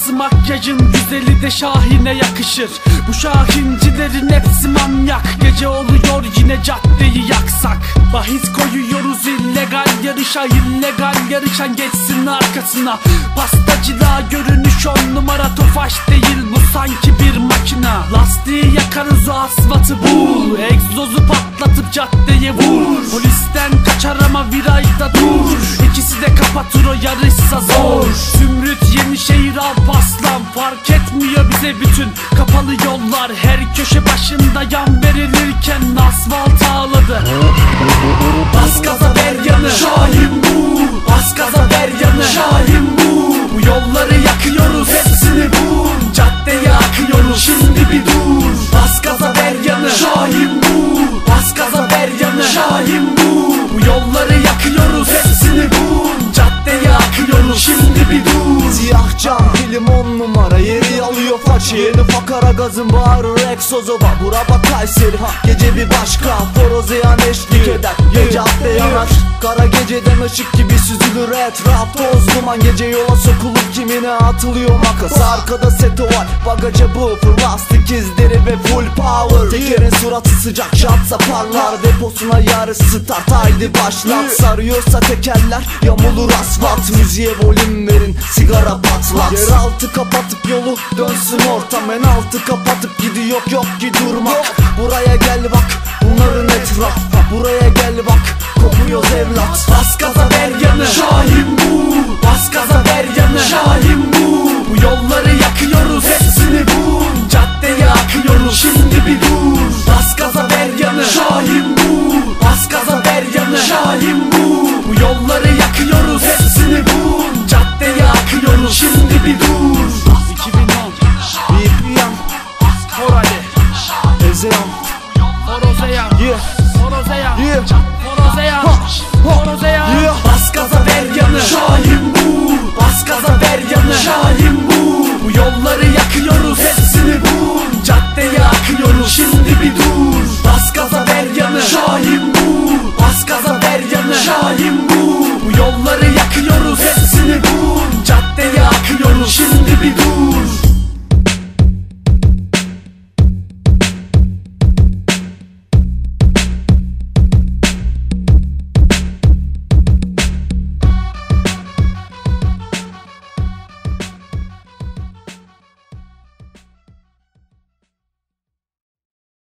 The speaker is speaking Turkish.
Kızması makyajın güzeli de Şahin'e yakışır. Bu Şahincilerin hepsi manyak. Gece oluyor yine caddeyi yaksak. Bahis koyuyoruz illegal yarışa illegal yarışan geçsin arkasına. Pastacılığa görünüş on numara tofaş değil Bu sanki bir makina. Lastiği yakarız o asfaltı bul Egzozu patlatıp caddeye vur. Polisten kaçar ama virajda dur. İkisi de kapatır o Zümrüt Yenişehir Alpaslan Fark etmiyor bize bütün. Kapalı yollar Her köşe başında yan verilirken asfalt ağladı. Bas gaza ver yanı. Şahin bu dilim on numara Yeri alıyor façı. Yeni fakara gazın bağırır egzozu var. Buraba Kayseri ha, Gece bir başka. Forozeyan eşlik eder Ya cadde yanar Kara geceden ışık gibi süzülür etraf. Toz duman gece yola sokulup kimine atılıyor makas. Arkada seto var bagaja bu Lastik izleri ve full power. Tekerin suratı sıcak şatsa parlar Deposuna yarı start haydi başlat. Sarıyorsa tekerler yamulur asfalt. Müziğe volüm verin sigara patlat. Yeraltı kapatıp yolu dönsün ortam. En altı kapatıp gidiyor yok ki durmak Buraya gel bak bunların etrafı. Buraya gel bak kopuyoruz evlat. Bas gaza ver yanı. Şahin bu. Bas gaza ver yanı. Şahin bu. Bu yolları Shouldn't it be She